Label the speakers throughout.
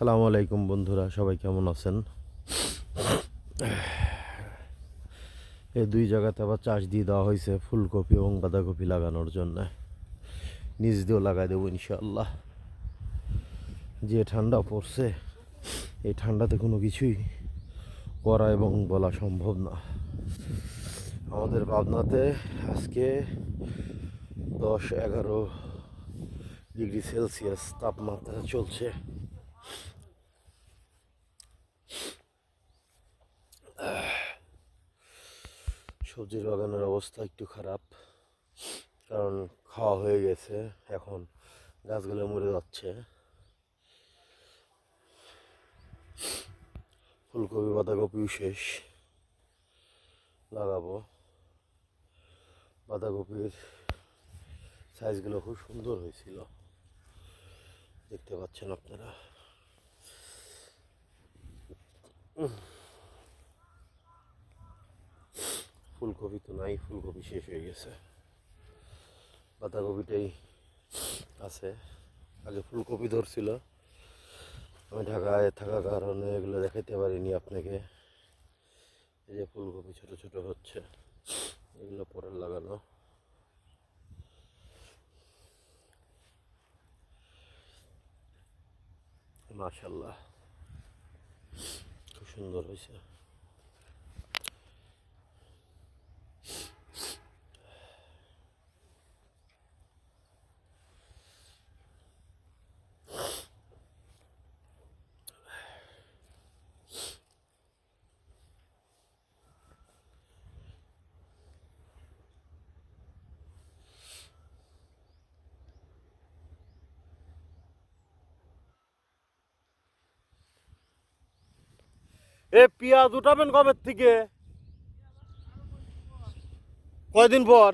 Speaker 1: আসসালামু আলাইকুম বন্ধুরা, সবাই কেমন আছেন? এই দুই জায়গাতে আবার চাষ দিয়ে দেওয়া হয়েছে ফুলকপি এবং বাঁধাকপি লাগানোর জন্য। নিজ দিয়েও লাগাই দেবো ইনশাআল্লাহ। যে ঠান্ডা পড়ছে, এই ঠান্ডাতে কোনো কিছুই করা এবং বলা সম্ভব না। আমাদের পাবনাতে আজকে দশ এগারো ডিগ্রি সেলসিয়াস তাপমাত্রা চলছে। সবজির বাগানের অবস্থা একটু খারাপ, কারণ খাওয়া হয়ে গেছে, এখন গাছগুলো মরে যাচ্ছে। ফুলকপি, বাঁধাকপিও শেষ, লাগাবো। বাঁধাকপির সাইজগুলো খুব সুন্দর হয়েছিল। দেখতে পাচ্ছেন আপনারা। ফুলকপি তো নাই, ফুলকপি শেষ হয়ে গেছে। বাঁধাকপিটাই আছে। আগে ফুলকপি ধরছিল। আমি ঢাকায় থাকার কারণে এগুলো দেখাতে পারিনি আপনাকে। এই যে ফুলকপি ছোট ছোট হচ্ছে, এগুলো পরে লাগানো। মাশাল্লাহ। সুন্দর হয়েছে এ পেঁয়াজ উঠাবেন কবের থেকে? কয়দিন পর?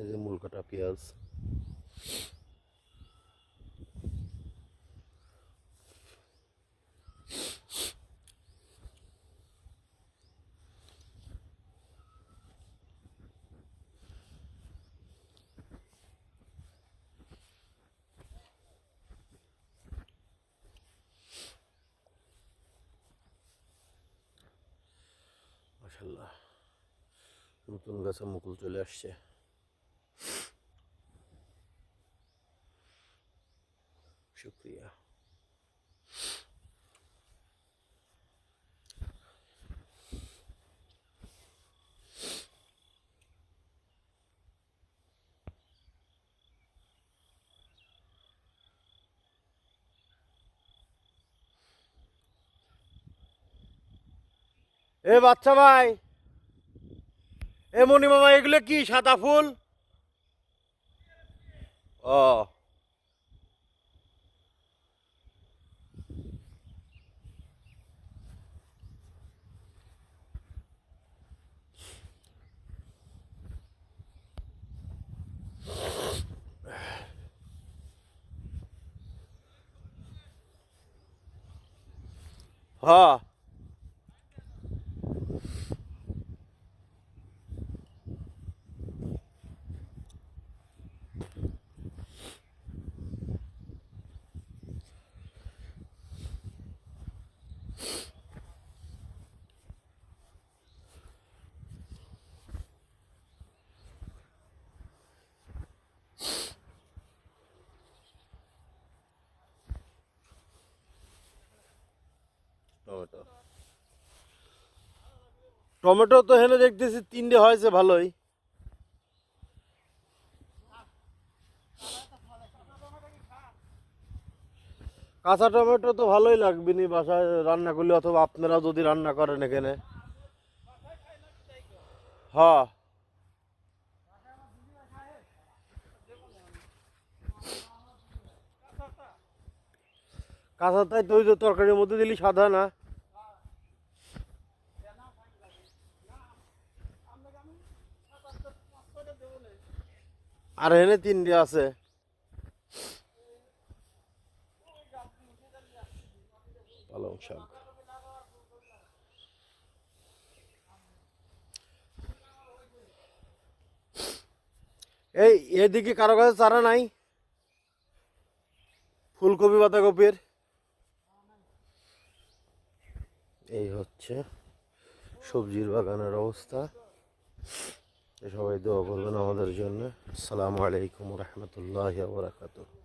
Speaker 1: এই যে মূল কাটা পেঁয়াজ। মাশাল্লাহ নতুন গাছে মুকুল চলে আসছে। শুক্রিয়া। এ বাচ্চা ভাই এ মনি মামা এগুলো কি সাদা ফুল? ও। হ্যাঁ টমেটো। টমেটো তো হেনে দেখতেছি, তিনটে হয়েছে ভালোই। কাঁচা টমেটো তো ভালোই লাগবে নি বাসায় রান্না করলে, অথবা আপনারা যদি রান্না করেন এখানে। হ্যাঁ। কাঁচা তাই তো তরকারির মধ্যে দিলি সাদা না। আর এনে তিনটে আছে। পালং শাক এই, এদিকে কারও কাছে চারা নাই? ফুলকপি, বাঁধাকপির? এই হচ্ছে সবজির বাগানের অবস্থা। সবাই দোয়া করবেন আমাদের জন্য আসসালামু আলাইকুম রহমতুল্লাহ বরাকাতুহ